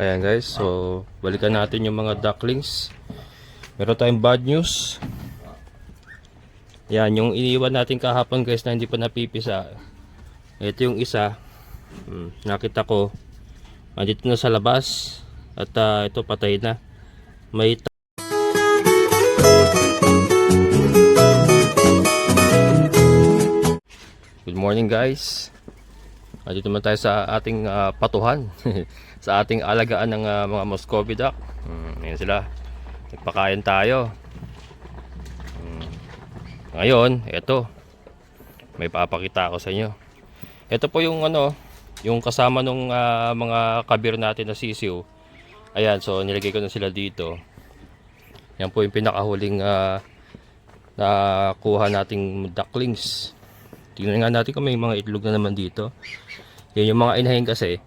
Ayan guys, so balikan natin yung mga ducklings. Meron tayong bad news. Yan, yung iniwan natin kahapon guys na hindi pa napipisa. Ito yung isa. Hmm, nakita ko. Andito na sa labas. At ah, ito patay na. May Good morning guys. Andito naman tayo sa ating ah, patuhan. sa ating alagaan ng ah, mga Muscovy duck. Hmm, ayan sila. Nagpakain tayo. Hmm. Ngayon, eto. May papakita ako sa inyo. Ito po yung ano, yung kasama nung ah, mga kabir natin na sisiw. Ayan, so nilagay ko na sila dito. Yan po yung pinakahuling ah, nakuha nating ducklings. Tingnan nga natin kung may mga itlog na naman dito. Yan yung mga inahin kasi.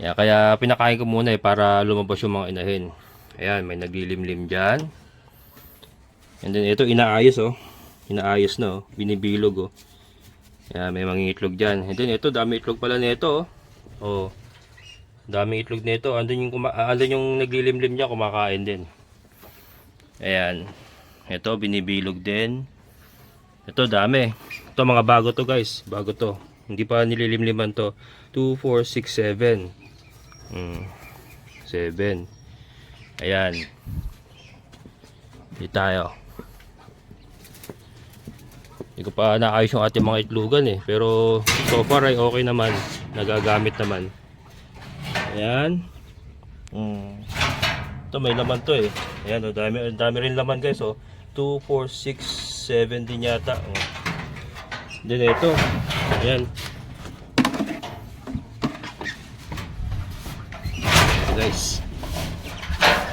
Yan, kaya pinakain ko muna eh para lumabas yung mga inahin. Ayan, may naglilimlim dyan. And then ito inaayos oh. Inaayos na oh. Binibilog oh. Ayan, may mga itlog dyan. And then ito, dami itlog pala nito oh. Oh. Dami itlog nito. Andun yung, ah, andun yung naglilimlim niya, kumakain din. Ayan. Ito, binibilog din. Ito, dami. Ito, mga bago to guys. Bago to. Hindi pa nililimliman to. 2, 4, 6, 7. Hmm. 7. Ayan. Hindi tayo. Hindi ko pa naayos yung ating mga itlugan eh. Pero so far ay okay naman. Nagagamit naman. Ayan. Hmm. Ito may laman to eh. Ayan, oh, dami, dami rin laman guys. Oh. 2, 4, 6, 7 din yata. Oh. Then ito. Ayan. Ito guys.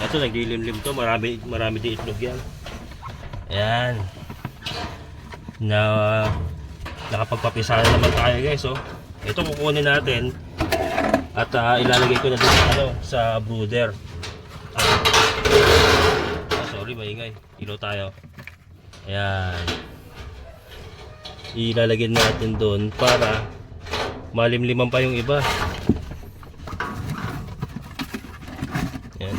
Ito naglilimlim to. Marami, marami din itlog yan. Ayan. Na nakapagpapisa na naman tayo guys. Oh. Ito kukunin natin. At ah, ilalagay ko na dito ano, sa brooder. Ah, sorry, maingay. Ilaw tayo. Ayan. Ilalagyan natin doon para malimliman pa yung iba. Ayan.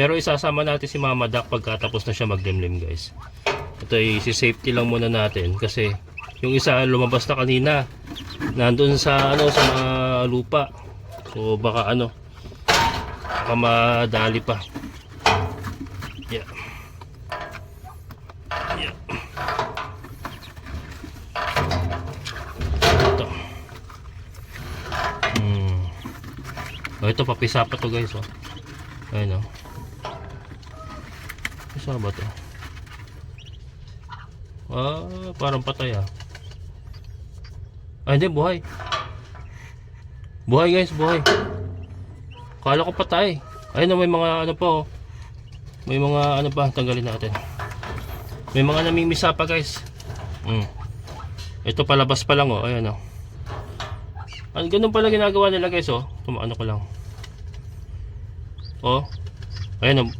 Pero isasama natin si Mama Duck pagkatapos na siya maglimlim guys. Ito ay si safety lang muna natin kasi yung isa lumabas na kanina nandun sa ano sa mga lupa. So baka ano baka madali pa. Yeah. Yeah. Ito. Hmm. Oh, ito papisa pa to guys oh. Ayun oh. Isa ba to? Ah, parang patay ah. Ah, hindi, buhay. Buhay guys, buhay. Kala ko patay. Ayun na, may mga ano pa oh. May mga ano pa, tanggalin natin. May mga namimisa pa guys. Mm. Ito palabas pa lang oh, ayun oh. Ano ganun pala ginagawa nila guys oh. Tumaano ko lang. Oh. Ayun oh.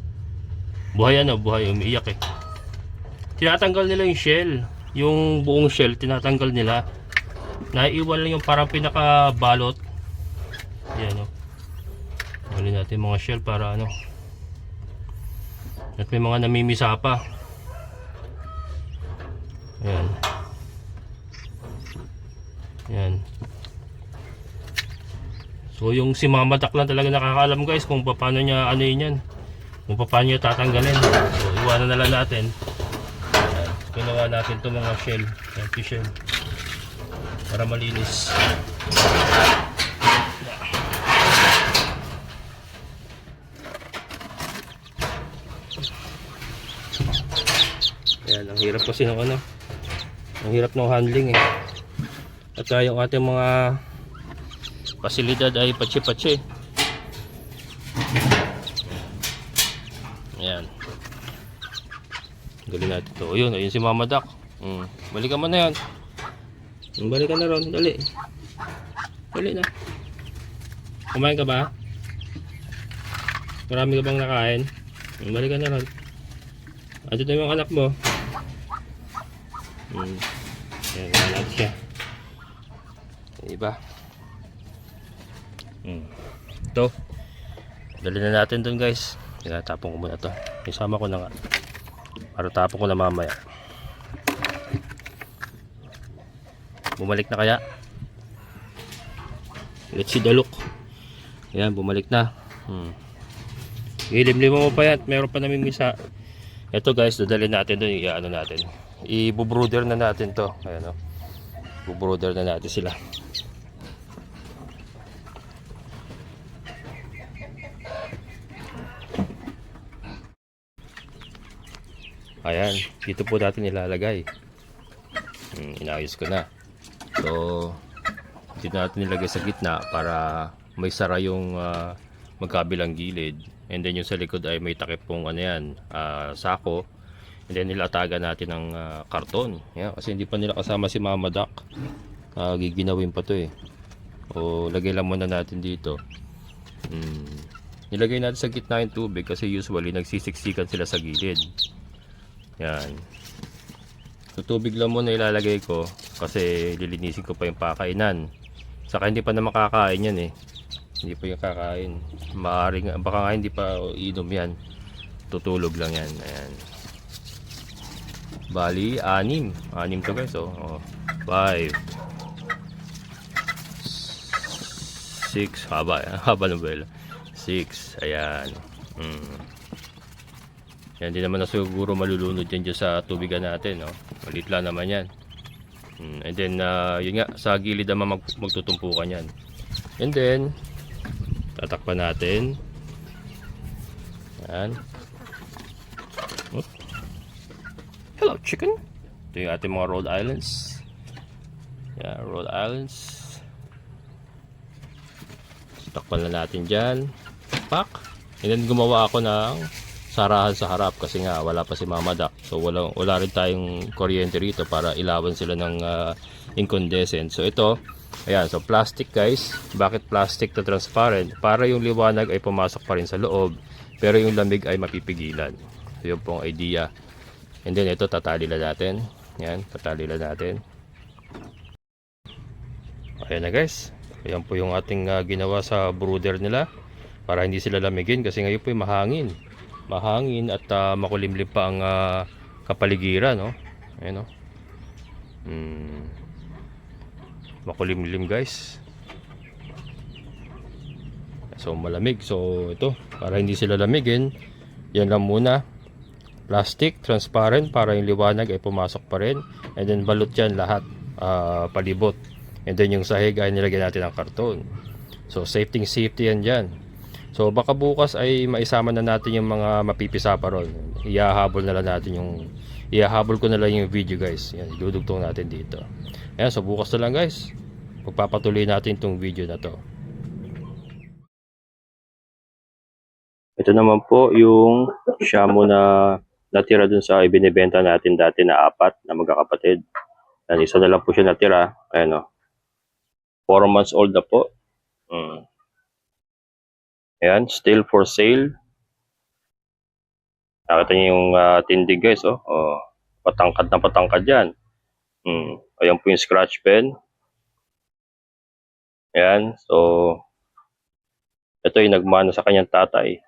Buhay ano, buhay umiiyak eh. Tinatanggal nila yung shell. Yung buong shell tinatanggal nila. Naiiwan lang yung parang pinakabalot. Yan o. Tanggalin natin yung mga shell para ano. At may mga namimisa pa. Ayan. Ayan. So yung si Mama Duck lang talaga nakakaalam guys kung paano niya ano yun yan. Kung paano tatanggalin. So iwanan na lang natin. Ginawa natin itong mga shell. Empty shell. Para malinis. Ayan, ang hirap kasi ng ano. Ang hirap ng handling eh. At uh, yung ating mga pasilidad ay patsi-patsi. Ayan. Galing natin to. Ayun, si Mama Duck. Mm. Balikan mo na yan. Mm, Balikan na ron. Dali. Dali na. Kumain ka ba? Marami ka bang nakain? Mm, Balikan na ron. Ando na yung anak mo. Hmm. Ayan, wala natin siya. Iba. Hmm. Ito. Dali na natin dun guys. Kaya tapon ko muna to. Isama ko na nga. Para tapon ko na mamaya. Bumalik na kaya? Let's see the look. Ayan, bumalik na. Hmm. Ilimlim mo pa yan. Meron pa namimisa. Ito guys, dadalhin natin doon. I-ano natin. I-brooder na natin to. Ayan o. Bubrooder na natin sila. Ayan, dito po natin ilalagay. Hmm, inayos ko na. So, dito natin nilagay sa gitna para may sara yung ah, magkabilang gilid. And then yung sa likod ay may takip pong ano yan, ah, sako. And then nilatagan natin ng ah, karton. Yan, kasi hindi pa nila kasama si Mama Duck. Ah, giginawin pa to eh. O lagay lang muna natin dito. Hmm. Nilagay natin sa gitna yung tubig kasi usually nagsisiksikan sila sa gilid. Yan. So tubig lang muna ilalagay ko kasi lilinisin ko pa yung pakainan. Saka hindi pa na makakain yan eh. Hindi pa yung kakain. Maaring, baka nga hindi pa inom yan. Tutulog lang yan. Ayan. Bali, anim. Anim to guys oh. oh. Five. Six. Haba. Haba ng bela. Six. Ayan. Hmm. Yan din naman na siguro malulunod yan dyan sa tubigan natin. No? Malit lang naman yan. Mm, and then, uh, yun nga, sa gilid naman mag, magtutumpukan yan. And then, tatakpan natin. Yan. Oh. Hello, chicken. Ito yung ating mga Rhode Islands. Yan, Rhode Islands. Takpan na natin dyan. Pak. And then, gumawa ako ng sarahan sa harap kasi nga wala pa si Mama Duck. So wala wala rin tayong kuryente rito para ilawan sila ng ah, incandescent. So ito, ayan, so plastic guys. Bakit plastic to transparent? Para yung liwanag ay pumasok pa rin sa loob, pero yung lamig ay mapipigilan. So yun pong idea. And then ito tatali lang natin. Yan, tatali lang natin. Ayan na guys. Ayan po yung ating ah, ginawa sa brooder nila para hindi sila lamigin kasi ngayon po yung mahangin mahangin at ah, makulimlim pa ang ah, kapaligiran no? Ayun no? Hmm. makulimlim guys. So malamig. So ito para hindi sila lamigin yan lang muna. Plastic transparent para yung liwanag ay pumasok pa rin. And then balot yan lahat ah, palibot. And then yung sahig ay nilagyan natin ng karton. So safety safety yan dyan So baka bukas ay maisama na natin yung mga mapipisa pa ron. Ihahabol na lang natin yung ihahabol ko na lang yung video guys. Yan, idudugtong natin dito. Ayan, so bukas na lang guys. Pagpapatuloy natin itong video na to. Ito naman po yung shamu na natira dun sa ibinibenta natin dati na apat na magkakapatid. Yan, isa na lang po siya natira. Ayan o. 4 months old na po. Mm. Ayan, still for sale. Nakita niyo yung ah, tindig guys, oh. oh. Patangkad na patangkad yan. Hmm. Ayan po yung scratch pen. Ayan, so ito yung nagmana sa kanyang tatay.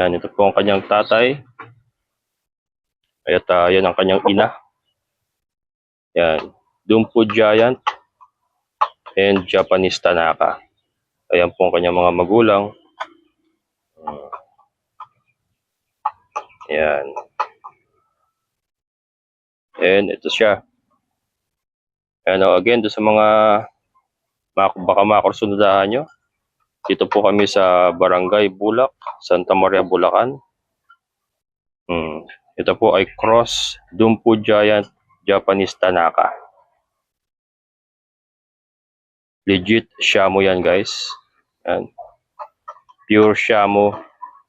Ayan, ito po ang kanyang tatay. At uh, yan ang kanyang ina. Ayan, Dumpo Giant and Japanese Tanaka. Ayan po ang kanyang mga magulang. Ayan. And ito siya. Ayan o, again, doon sa mga baka makursunodahan nyo. Dito po kami sa Barangay Bulak, Santa Maria, Bulacan. Hmm. Ito po ay Cross Dumpo Giant Japanese Tanaka. Legit Shamu yan guys. Yan. Pure Shamu.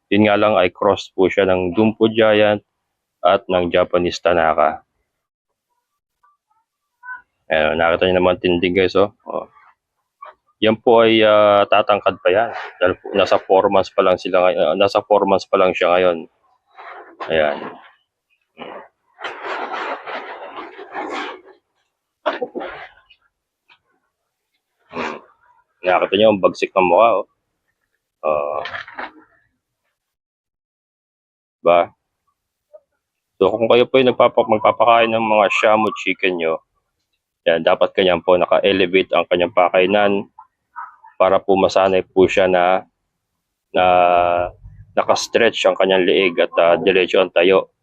Yun nga lang ay cross po siya ng Dumpo Giant at ng Japanese Tanaka. Ayan, nakita niyo naman tindig guys oh. oh. Yan po ay ah, tatangkad pa yan. Nasa 4 months pa lang sila ngay- ah, nasa 4 months pa lang siya ngayon. Ayan. Nakakita niyo ang bagsik ng mukha, oh. Ah. ba? So kung kayo po yung nagpapa magpapakain ng mga shamu chicken nyo, yan, dapat kanyan po naka-elevate ang kanyang pakainan para po masanay po siya na na naka-stretch ang kanyang leeg at uh, diretso ang tayo.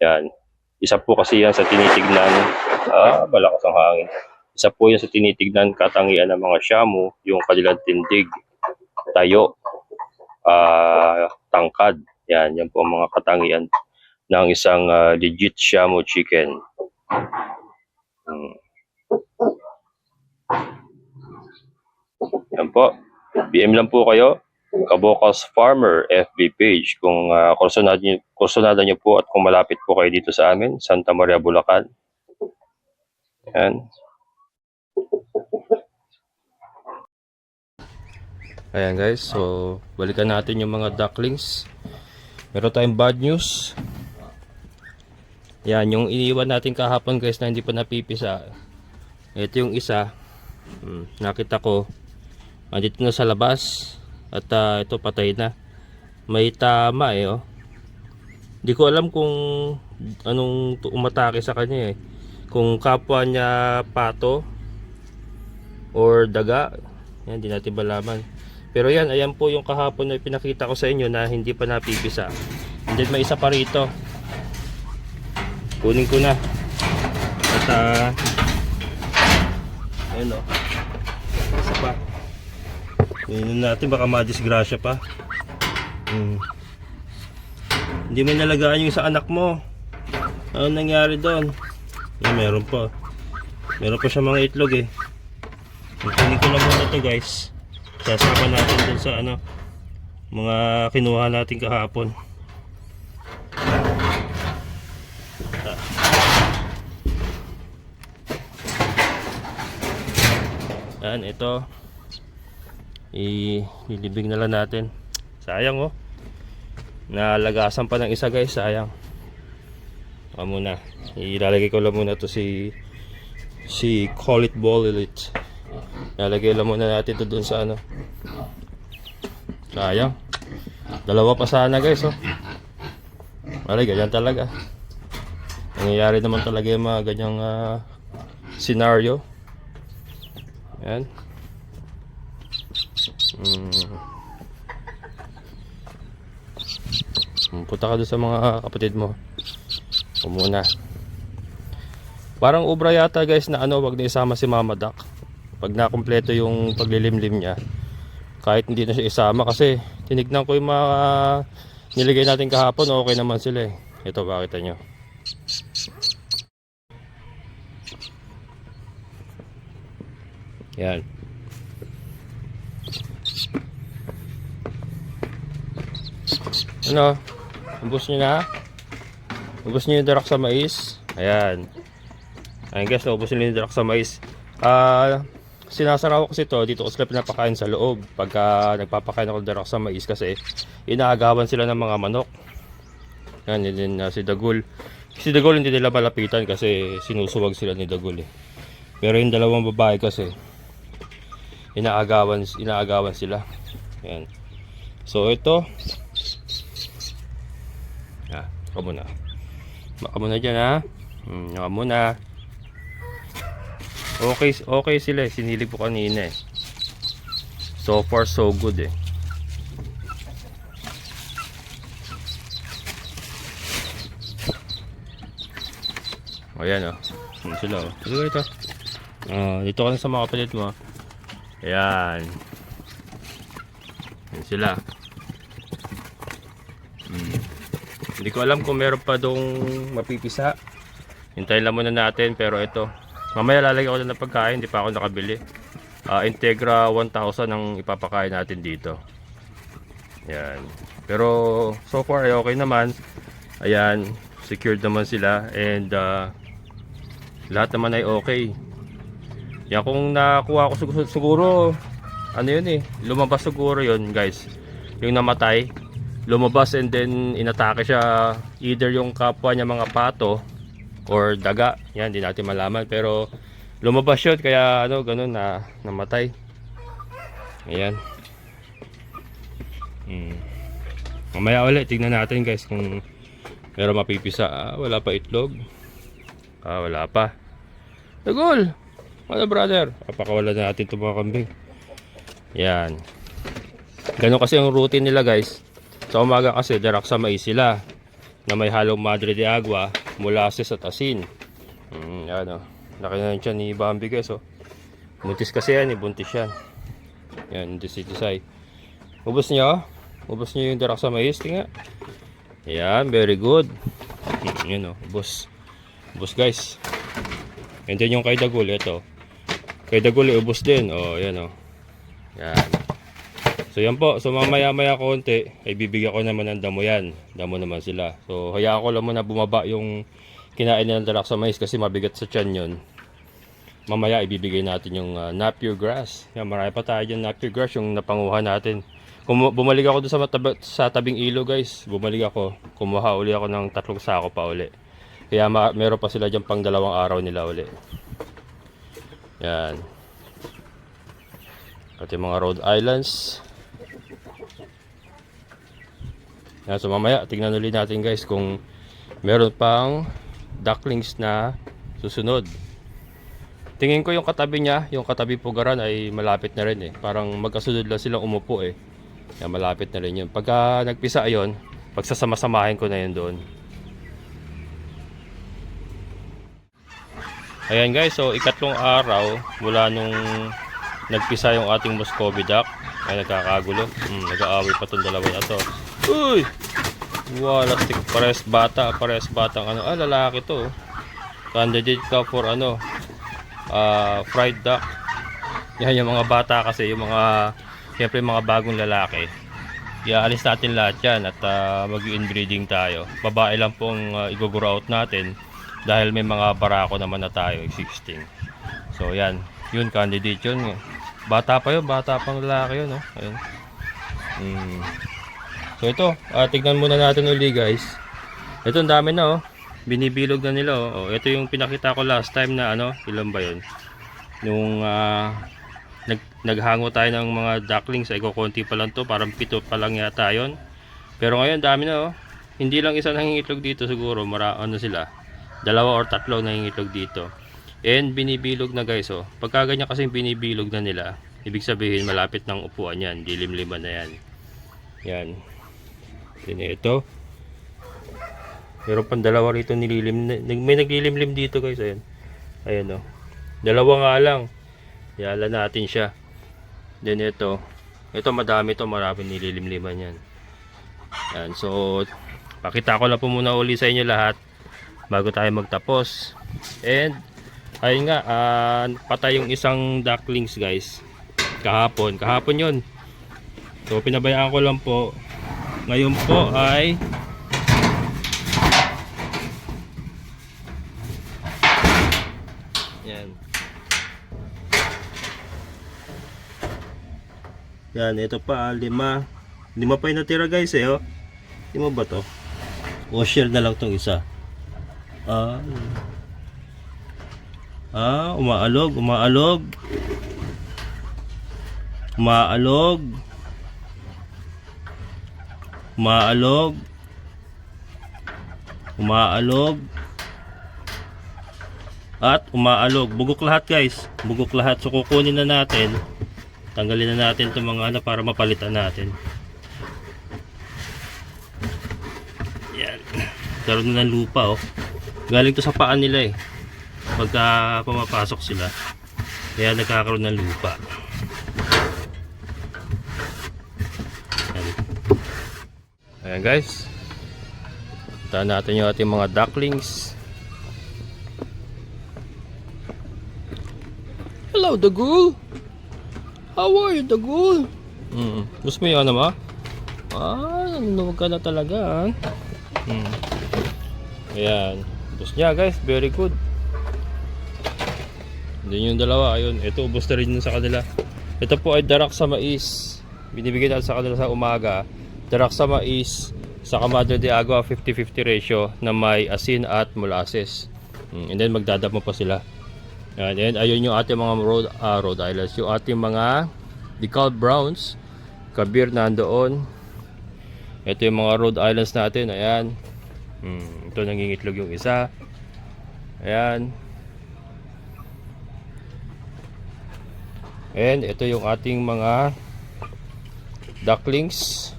Yan. Isa po kasi yan sa tinitignan, ah, malakas ang hangin. Isa po yan sa tinitignan katangian ng mga shamu, yung kanilang tindig, tayo, ah, tangkad. Yan, yan po ang mga katangian ng isang ah, legit shamu chicken. Hmm. Yan po. PM lang po kayo. Kabokas Farmer FB page kung uh, kursunada niyo kursunada niyo po at kung malapit po kayo dito sa amin, Santa Maria, Bulacan. Yan. Ayan guys, so balikan natin yung mga ducklings. Meron tayong bad news. Yan, yung iniwan natin kahapon guys na hindi pa napipisa. Ito yung isa. Hmm, nakita ko. Andito na sa labas. At ah, ito patay na. May tama eh oh. Hindi ko alam kung anong umatake sa kanya eh. Kung kapwa niya pato or daga. Yan, hindi natin malaman. Pero yan, ayan po yung kahapon na pinakita ko sa inyo na hindi pa napipisa. And then may isa pa rito. Kunin ko na. At ah, ayun o. Isa pa. Kunin natin baka madisgrasya pa. Hmm. Hindi mo nalagaan yung sa anak mo. Ano nangyari doon? Yan, meron pa. Meron pa siya mga itlog eh. Kunin ko lang muna to guys. Sasama natin dun sa ano mga kinuha natin kahapon. Yan, ito. Ililibing na lang natin. Sayang oh. Nalagasan pa ng isa guys, sayang. Baka muna. Ilalagay ko lang muna to si si Call It Ball Elite. Ilalagay lang muna natin to dun sa ano. Sayang. Dalawa pa sana guys oh. Malay, ganyan talaga. Nangyayari naman talaga yung mga ganyang ah, scenario. Yan. Mm. Mm, Punta ka doon sa mga kapatid mo. O muna. Parang ubra yata guys na ano, wag na isama si Mama Duck. Pag nakumpleto yung paglilimlim niya. Kahit hindi na siya isama kasi tinignan ko yung mga nilagay natin kahapon, okay naman sila eh. Ito, bakita nyo. Yan. Ano? Ubus nyo na? Ubus nyo yung darak sa mais? Ayan. Ayan guys, naubos nyo yung darak sa mais. Ah, sinasara ko kasi to dito ko sila pinapakain sa loob. Pagka nagpapakain ako darak sa mais kasi inaagawan sila ng mga manok. Yan, yun din ah, si Dagul. Si Dagul hindi nila malapitan kasi sinusuwag sila ni Dagul eh. Pero yung dalawang babae kasi inaagawan inaagawan sila. Yan. So ito Ah, ako muna. Baka muna dyan ha. Hmm, ako muna. Okay, okay sila eh. Sinilip ko kanina eh. So far so good eh. Ayan oh. Ano sila oh. Sige ito. Ah, dito ka na sa mga kapalit mo. Ayan. Ayan sila. Hmm. Hindi ko alam kung meron pa dong mapipisa. Hintayin lang muna natin pero ito. Mamaya lalagyan ko na ng pagkain, hindi pa ako nakabili. Ah, Integra 1000 ang ipapakain natin dito. Yan. Pero so far ay okay naman. Ayan, secured naman sila and ah, lahat naman ay okay. Yan kung nakuha ko siguro, siguro ano yun eh, lumabas siguro yun guys. Yung namatay, lumabas and then inatake siya either yung kapwa niya mga pato or daga yan di natin malaman pero lumabas yun kaya ano ganun na namatay Ayan. Hmm. Mamaya ulit, tignan natin guys kung meron mapipisa. Ah, wala pa itlog. Ah, wala pa. Dagol! Ano brother? Papakawala na natin itong mga kambing. Yan. Ganun kasi ang routine nila guys. Sa umaga kasi darak sa mais sila na may halong madre de agua, molasses at asin. Mm, yan o. Laki na yan ni Bambi guys oh. Buntis kasi yan eh, buntis yan. Yan, side. Ubus niya oh. Ubus niya yung darak sa mais, tinga. Yan, very good. Mm, yan oh, ubus. Ubus guys. And then yung kay Dagul, ito. Kay Dagul, ubus din. Oh, yan oh. Yan. So yan po, so mamaya maya konti, ay bibigyan ko naman ng damo yan. Damo naman sila. So hayaan ko lang muna bumaba yung kinain nilang dalak sa mais kasi mabigat sa tiyan yun. Mamaya ibibigay natin yung uh, napier grass. Yan, marami pa tayo dyan napier grass yung napanguha natin. Kum bumalik ako doon sa, matab- sa tabing ilo guys. Bumalik ako. Kumuha uli ako ng tatlong sako pa uli. Kaya ma- meron pa sila dyan pang dalawang araw nila uli. Yan. At yung mga Rhode Islands. Yan, so mamaya, tingnan ulit natin guys kung meron pang ducklings na susunod. Tingin ko yung katabi niya, yung katabi pugaran ay malapit na rin eh. Parang magkasunod lang silang umupo eh. Yan, malapit na rin yun. Pagka nagpisa yun, pagsasama-samahin ko na yun doon. Ayan guys, so ikatlong araw mula nung nagpisa yung ating Muscovy duck. Ay nagkakagulo. Hmm, nag-aaway pa tong dalawa na to. Uy! Wala stick pares bata, pares batang ano. Ah, lalaki to. oh. Candidate ka for ano? ah fried duck. Yan yung mga bata kasi, yung mga siyempre yung mga bagong lalaki. Iaalis natin lahat yan at uh, mag-inbreeding tayo. Babae lang pong uh, iguguro out natin dahil may mga barako naman na tayo existing. So yan, yun candidate yun. Bata pa yun, bata pang lalaki yun. No? Ayun. Mm. So ito, ah, tignan muna natin uli guys. Ito ang dami na oh. Binibilog na nila oh. oh. Ito yung pinakita ko last time na ano, ilan ba yun? Nung ah, nag, naghango tayo ng mga ducklings ay kukunti pa lang to, parang pito pa lang yata yun. Pero ngayon dami na oh. Hindi lang isa nangingitlog dito siguro, mara ano sila. Dalawa or tatlo nangingitlog dito. And binibilog na guys oh. Pagka ganyan kasi binibilog na nila, ibig sabihin malapit ng upuan yan, dilim-liman na yan. Yan. Yan ito. Meron pang dalawa rito nililim. May naglilimlim dito guys. Ayan. Ayan oh. Dalawa nga lang. Yala natin siya. Then ito. Ito madami to. Marami nililimliman yan. Yan. So, pakita ko lang po muna uli sa inyo lahat. Bago tayo magtapos. And, ayun nga. ah, patay yung isang ducklings guys. Kahapon. Kahapon yun. So, pinabayaan ko lang po. Ngayon po ay Yan. Yan, ito pa, ah, lima. Lima pa yung natira guys eh, oh. Lima ba to? Share na lang tong isa. Ah. Ah, umaalog, umaalog. Umaalog. Umaalog. Umaalog. At umaalog. Bugok lahat guys. Bugok lahat. So kukunin na natin. Tanggalin na natin itong mga ano para mapalitan natin. Yan. Karoon na ng lupa oh. Galing to sa paan nila eh. Pagka pumapasok sila. Kaya nagkakaroon ng lupa. Yan. Ayan guys. Puntahan natin yung ating mga ducklings. Hello, Dagul! How are you, Dagul? Mm. Gusto mo yung ano mo? Ah, nanunog ka na talaga. ah. Mm. Ayan. Gusto niya guys, very good. Then yung dalawa, ayun. Ito, ubos na rin yun sa kanila. Ito po ay darak sa mais. Binibigay natin sa kanila sa umaga. Darak sa mais sa Madre de Agua 50-50 ratio na may asin at molasses. Mm, And then magdadap mo pa sila. And ayun yung ating mga road, ah, road islands. Yung ating mga Decal Browns. Kabir nandoon. Ito yung mga Rhode Islands natin. Ayan. Hmm, ito nangingitlog yung isa. Ayan. And ito yung ating mga ducklings.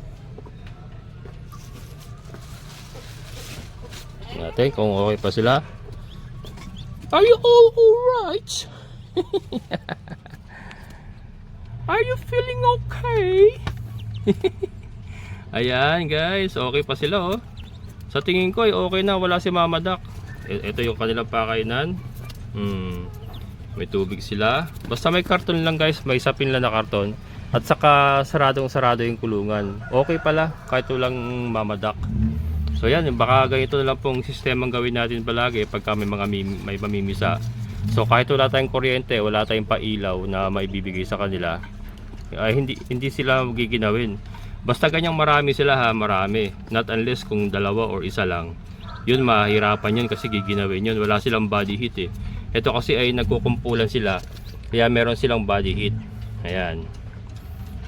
Natin kung okay pa sila. Are you all alright? Are you feeling okay? Ayan guys, okay pa sila oh. Sa tingin ko ay okay na, wala si Mama Duck. Ito yung kanilang pakainan. Hmm. May tubig sila. Basta may karton lang guys, may sapin lang na karton. At saka saradong sarado yung kulungan. Okay pala, kahit walang Mama Duck. So yan, baka ganito na lang pong sistemang gawin natin palagi pagka may mga may mamimisa. So kahit wala tayong kuryente, wala tayong pailaw na maibibigay sa kanila, ay hindi hindi sila giginawin. Basta ganyang marami sila ha, marami. Not unless kung dalawa or isa lang. Yun mahirapan yun kasi giginawin yun. Wala silang body heat eh. Ito kasi ay nagkukumpulan sila. Kaya meron silang body heat. Ayan.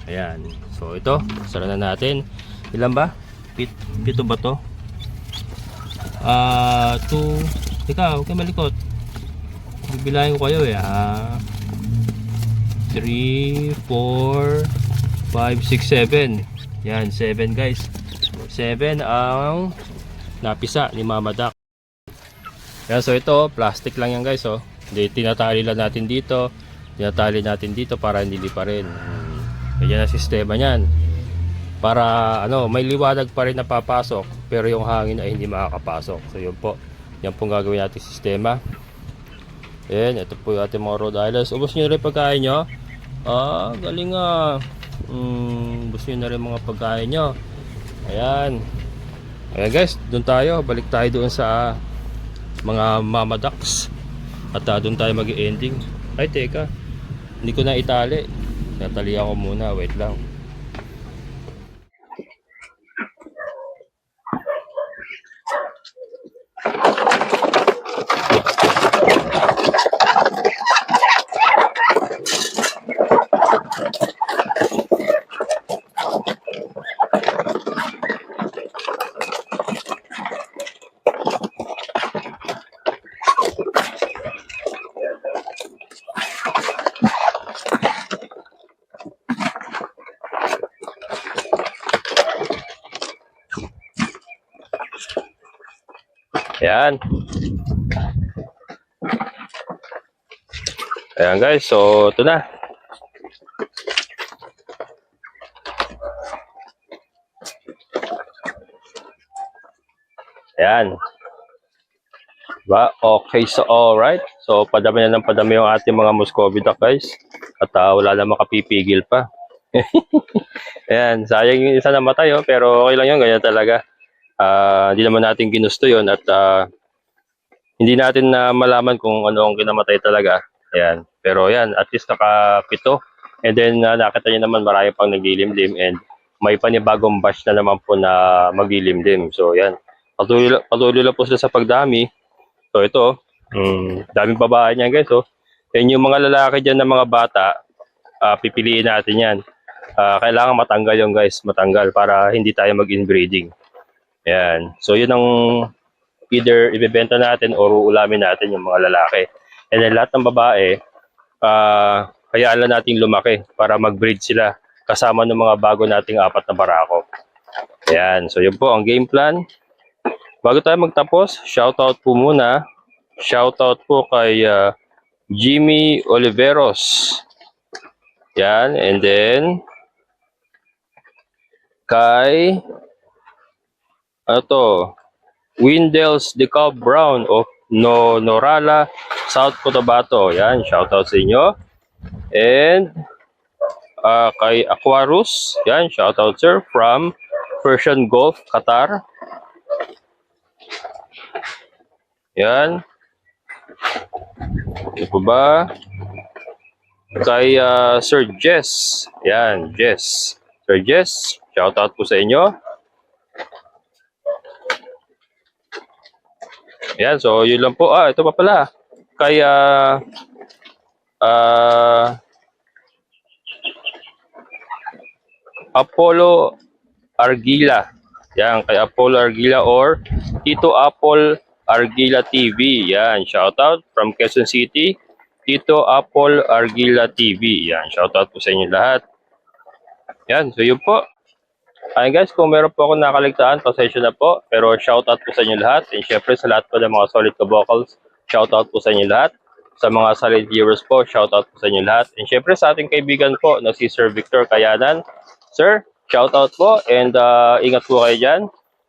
Ayan. So ito, sara na natin. Ilan ba? Pit, pito ba to? Ah, two. Teka, huwag kayo malikot. Bibilahin ko kayo eh. Ah, 3, 4, 5, 6, 7. Yan, 7 guys. 7 ang napisa ni Mama Duck. Yan, so ito, plastic lang yan guys. Oh. Di, tinatali lang natin dito. Tinatali natin dito para hindi pa rin. Hmm. Yan ang sistema niyan. Para ano, may liwanag pa rin na papasok pero yung hangin ay hindi makakapasok. So yun po. Yan pong gagawin natin sistema. Ayan, ito po yung ating mga Rhode Islands. Ubus nyo rin pagkain nyo. Ah, galing nga. Mm, ubus nyo na rin mga pagkain nyo. Ayan. Ayan guys, doon tayo. Balik tayo doon sa mga mama ducks. At uh, doon tayo mag-ending. Ay, teka. Hindi ko na itali. Natali ako muna. Wait lang. Ayan. Ayan guys, so ito na. Ayan. Diba? Okay, so alright. So padami na ng padami yung ating mga Muscovy duck guys. At ah, wala na makapipigil pa. Ayan, sayang yung isa namatay oh, pero okay lang yun, ganyan talaga. Ah, hindi naman natin ginusto yon at ah, hindi natin na malaman kung ano ang kinamatay talaga. Ayan. Pero yan, at least nakapito. And then uh, nakita niyo naman marami pang naglilimlim and may panibagong batch na naman po na maglilimlim. So yan. Patuloy, patuloy lang po sila sa pagdami. So ito, mm, daming babae niyan guys. Oh. Yan yung mga lalaki dyan ng mga bata, ah, pipiliin natin yan. Ah, kailangan matanggal yung guys, matanggal para hindi tayo mag-inbreeding. Yan. So yun ang either ibebenta natin or uulamin natin yung mga lalaki. And then lahat ng babae, ah hayaan lang natin lumaki para mag-breed sila kasama ng mga bago nating apat na barako. Ayan. So yun po ang game plan. Bago tayo magtapos, shoutout po muna. Shoutout po kay ah, Jimmy Oliveros. Yan. And then, kay ano to? Windels Decal Brown of no Norala, South Cotabato. Yan, shoutout sa inyo. And ah, kay Aquarus, yan, shoutout sir from Persian Gulf, Qatar. Yan. Ano po ba? Kay ah, Sir Jess. Yan, Jess. Sir Jess, shoutout po sa inyo. Yan, so yun lang po. Ah, ito pa pala. Kaya ah Apollo Argila. Yan, kay Apollo Argila or Tito Apple Argila TV. Yan, shoutout from Quezon City. Tito Apple Argila TV. Yan, shoutout po sa inyo lahat. Yan, so yun po. Ayun guys, kung meron po ako nakaligtaan, pasensya na po. Pero shoutout po sa inyo lahat. And syempre sa lahat po ng mga solid vocals, shoutout po sa inyo lahat. Sa mga solid viewers po, shoutout po sa inyo lahat. And syempre sa ating kaibigan po na si Sir Victor Kayanan. Sir, shoutout po and uh, ingat po kayo dyan.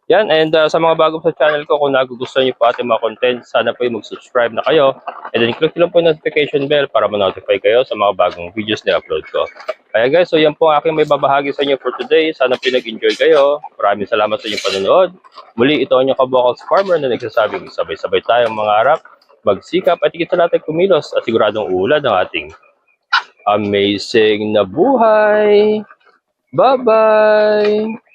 Yan, and uh, sa mga bago sa channel ko, kung nagugustuhan niyo po ating mga content, sana po yung mag-subscribe na kayo. And then click lang po yung notification bell para ma-notify kayo sa mga bagong videos na upload ko. Kaya guys, so yan po ang aking may babahagi sa inyo for today. Sana pinag-enjoy kayo. Maraming salamat sa inyong panonood. Muli, ito ang inyong kabokals farmer na nagsasabing sabay-sabay tayong mangarap, magsikap at lahat ay kumilos at siguradong uulad ang ating amazing na buhay. Bye-bye!